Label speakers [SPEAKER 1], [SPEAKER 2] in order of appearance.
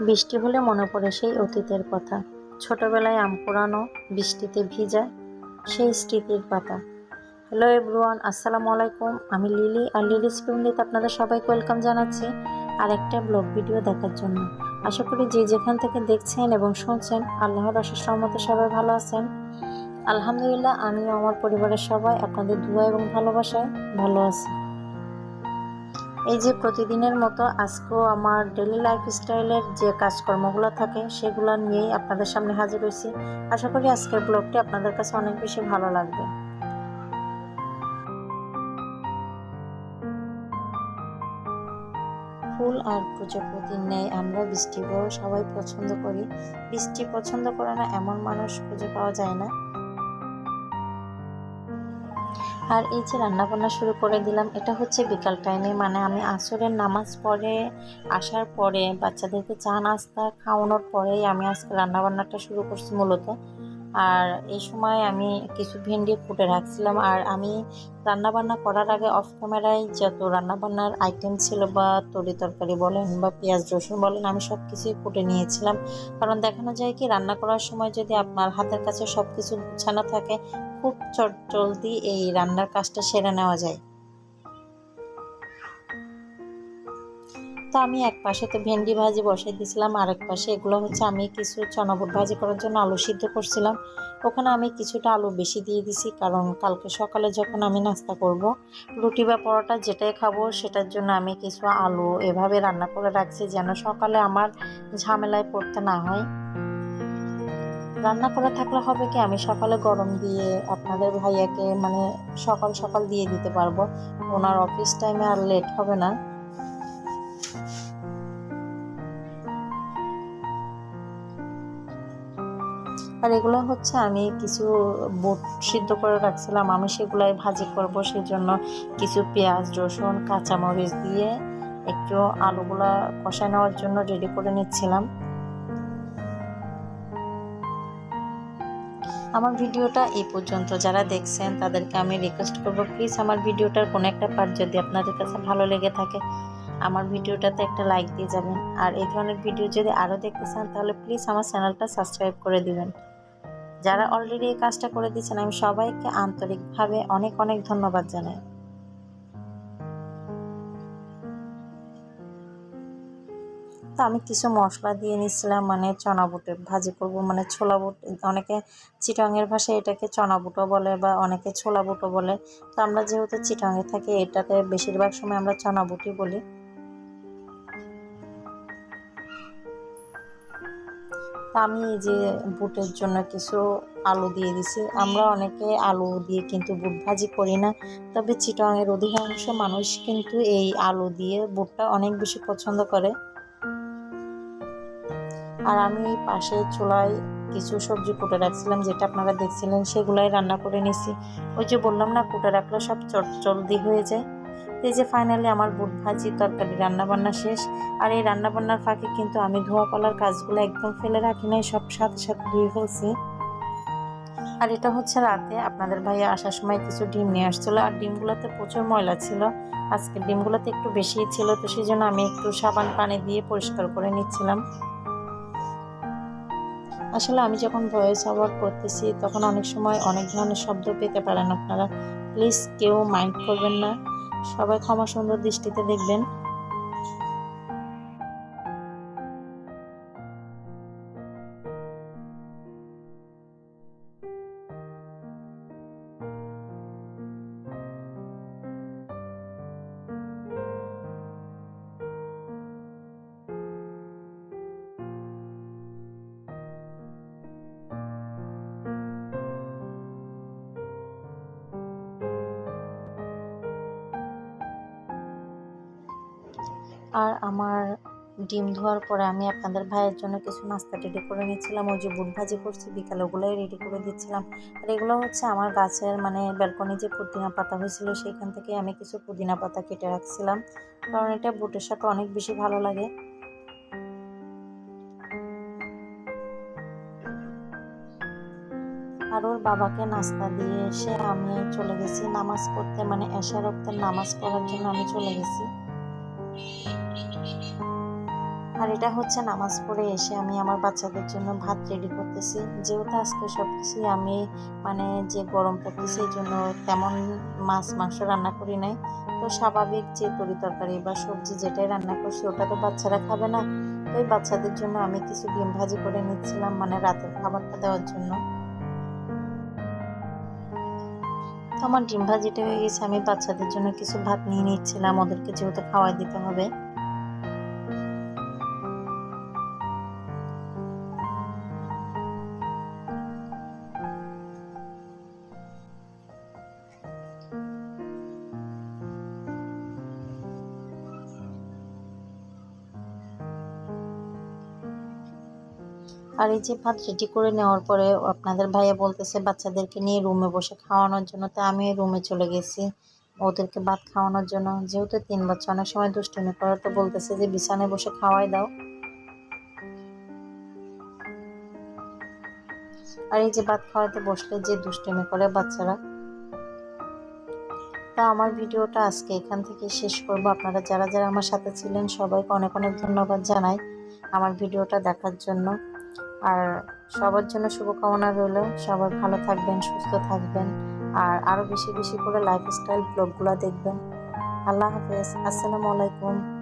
[SPEAKER 1] বৃষ্টি হলে মনে পড়ে সেই অতীতের কথা। ছোটবেলায় আম পোড়ানো, বৃষ্টিতে ভিজা, সেই স্মৃতির পাতা। হ্যালো এভরিওয়ান আসসালামু আলাইকুম। আমি লিলি আর লিলিস ফ্যামিলিতে আপনাদের সবাইকে ওয়েলকাম জানাচ্ছি আর একটা ব্লগ ভিডিও দেখার জন্য। আশা করি যে যেখান থেকে দেখছেন এবং শুনছেন, আল্লাহর অশেষ রহমতে সবাই ভালো আছেন। আলহামদুলিল্লাহ, আমিও, আমার পরিবারের সবাই আপনাদের দোয়া এবং ভালোবাসায় ভালো আছি। এই যে প্রতিদিনের মতো আজকেও আমার ডেলি লাইফ স্টাইলের যে কাজকর্মগুলো থাকে, সেগুলো নিয়েই আপনাদের সামনে হাজির হয়েছি। আশা করি আজকের ব্লগটি আপনাদের কাছে অনেক বেশি ভালো লাগবে। ফুল আর প্রজাপতির ন্যায় আমরা বৃষ্টিকেও সবাই পছন্দ করি। বৃষ্টি পছন্দ করে না এমন মানুষ খুঁজে পাওয়া যায় না। আর এই যে রান্নাবান্না শুরু করে দিলাম, এটা হচ্ছে বিকাল টাইমে মানে আমি আসরের নামাজ পড়ে আসার পরে বাচ্চাদেরকে চা, নাস্তা খাওয়ানোর পরেই আমি আজকে রান্নাবান্নাটা শুরু করছি মূলত। আর এই সময় আমি কিছু ভেন্ডি ফুটে রাখছিলাম। আর আমি রান্নাবান্না করার আগে অফ ক্যামেরায় যত রান্নাবান্নার আইটেম ছিল বা তরি তরকারি বলেন বা পেঁয়াজ, রসুন বলেন, আমি সব কিছুই ফুটে নিয়েছিলাম। কারণ দেখানো যায় কি, রান্না করার সময় যদি আপনার হাতের কাছে সব কিছু গুছানো থাকে খুব চট জলদি এই রান্নার কাজটা সেরে নেওয়া যায়। তো আমি এক পাশে তো ভেন্ডি ভাজি বসাই দিয়েছিলাম আর এক পাশে এগুলো হচ্ছে আমি কিছু চনাবুট ভাজি করার জন্য আলু সিদ্ধ করছিলাম। ওখানে আমি কিছুটা আলু বেশি দিয়ে দিছি কারণ কালকে সকালে যখন আমি নাস্তা করব, রুটি বা পরোটা যেটাই খাব সেটার জন্য আমি কিছু আলু এভাবে রান্না করে রাখছি যেন সকালে আমার ঝামেলায় পড়তে না হয়। রান্না করা থাকলে হবে কি, আমি সকালে গরম দিয়ে আপনাদের ভাইয়াকে মানে সকাল সকাল দিয়ে দিতে পারব। ওনার অফিস টাইমে আর লেট হবে না। আর এগুলো হচ্ছে আমি কিছু বুট সিদ্ধ করে রাখছিলাম, আমি সেগুলাই ভাজি করব সেই জন্য কিছু পেঁয়াজ, রসুন, কাঁচামরিচ দিয়ে একটু আলুগুলা কষায় নেওয়ার জন্য রেডি করে নিচ্ছিলাম। আমার ভিডিওটা এই পর্যন্ত। যারা দেখছেন, তাদেরকে আমি রিকোয়েস্ট করব প্লিজ আমার ভিডিওটার কোনো একটা পার্ট যদি আপনাদের কাছে ভালো লেগে থাকে, আমার ভিডিওটাতে একটা লাইক দিয়ে যাবেন। আর এই ধরনের ভিডিও যদি আরও দেখতে চান, তাহলে প্লিজ আমার চ্যানেলটা সাবস্ক্রাইব করে দিবেন। যারা অলরেডি এই কাজটা করে দিয়েছেন, আমি সবাইকে আন্তরিকভাবে অনেক অনেক ধন্যবাদ জানাই। তো আমি কিছু মশলা দিয়ে নিচ্ছিলাম মানে চনা বুটের ভাজি করব মানে ছোলা বুট। অনেকে চিটাঙের ভাষায় এটাকে চনা বুটও বলে বা অনেকে ছোলা বুটো বলে। তো আমরা যেহেতু চিটাঙে থাকি, এটাতে বেশিরভাগ সময় আমরা চনা বুটই বলি। আমি এই যে বুটের জন্য কিছু আলু দিয়ে দিছি। আমরা অনেকে আলু দিয়ে কিন্তু বুট ভাজি করি না, তবে চিটাঙের অধিকাংশ মানুষ কিন্তু এই আলু দিয়ে বুটটা অনেক বেশি পছন্দ করে। আর আমি পাশে চুলায় কিছু সবজি কুটে রাখছিলাম, যেটা আপনারা দেখছিলেন, সেগুলাই রান্না করে নিছি। ওই যে বললাম না, কুটে রাখলে সব চট জলদি হয়ে যায়। এই যে ফাইনালি আমার বুট ভাজি তরকারি রান্না বান্না শেষ। আর এই রান্না বান্নার ফাঁকে কিন্তু আমি ধোয়া কলার কাজগুলো একদম ফেলে রাখি নাই, সব সাথে সাথে ধুয়ে ফেলছি। আর এটা হচ্ছে রাতে, আপনাদের ভাইয়া আসার সময় কিছু ডিম নিয়ে আসছিল। আর ডিমগুলোতে প্রচুর ময়লা ছিল। আজকে ডিমগুলোতে একটু বেশি ছিল, তো সেই জন্য আমি একটু সাবান পানি দিয়ে পরিষ্কার করে নিচ্ছিলাম। আসলে আমি যখন ভয়েস ওভার করতেছি, তখন অনেক সময় অনেক ধরনের শব্দ পেতে পারেন আপনারা। প্লিজ কেউ মাইন্ড করবেন না। সবাই ক্ষমা সুন্দর দৃষ্টিতে দেখবেন। আর আমার ডিম ধোয়ার পরে আমি আপনাদের ভাইয়ের জন্য কিছু নাস্তা রেডি করে নিচ্ছিলাম ওই যে বুট ভাজি করছি, বিকালে ওগুলোই রেডি করে দিচ্ছিলাম। আর এগুলো হচ্ছে আমার গাছের মানে ব্যালকনি যে পুদিনা পাতা হয়েছিল, সেইখান থেকে আমি কিছু পুদিনা পাতা কেটে রাখছিলাম। কারণ এটা বুটের সাথে অনেক বেশি ভালো লাগে। আর ওর বাবাকে নাস্তা দিয়ে এসে আমি চলে গেছি নামাজ পড়তে মানে এশার নামাজ পড়ার জন্য আমি চলে গেছি। আর এটা হচ্ছে নামাজ পড়ে এসে আমি আমার বাচ্চাদের জন্য ভাত রেডি করতেছি। যেহেতু আজকে সব কিছুই আমি মানে যে গরম পড়তেছে এই জন্য তেমন মাছ, মাংস রান্না করি নাই। তো স্বাভাবিক যে তরি তরকারি বা সবজি যেটাই রান্না করছি, ওটা তো বাচ্চারা খাবে না। তো বাচ্চাদের জন্য আমি কিছু ডিম ভাজি করে নিচ্ছিলাম মানে রাতের খাবারটা দেওয়ার জন্য। আমার ডিম ভাজিটা হয়ে গেছে, আমি বাচ্চাদের জন্য কিছু ভাত নিয়ে নিচ্ছিলাম, ওদেরকে যেহেতু খাওয়াই দিতে হবে। আর এই যে ভাত রেডি করে নেওয়ার পরে আপনাদের ভাইয়া বলতেছে বাচ্চাদেরকে নিয়ে রুমে বসে খাওয়ানোর জন্য, তো আমি রুমে চলে গেছি। ওদেরকে ভাত খাওয়ানোর জন্য, যেহেতু তিন বাচ্চা, অনেক সময় দুষ্টুমি করে, তো বলতেছে যে বিছানায় বসে খাওয়াই দাও। আর এই যে ভাত খাওয়াতে বসলে যে দুষ্টুমি করে বাচ্চারা, তা আমার ভিডিওটা আজকে এখান থেকে শেষ করব। আপনারা যারা যারা আমার সাথে ছিলেন, সবাইকে অনেক অনেক ধন্যবাদ জানাই আমার ভিডিওটা দেখার জন্য। আর সবার জন্য শুভকামনা রইল। সবাই ভালো থাকবেন, সুস্থ থাকবেন আর আরও বেশি বেশি করে লাইফস্টাইল ব্লগগুলো দেখবেন। আল্লাহ হাফেজ। আসসালামু আলাইকুম।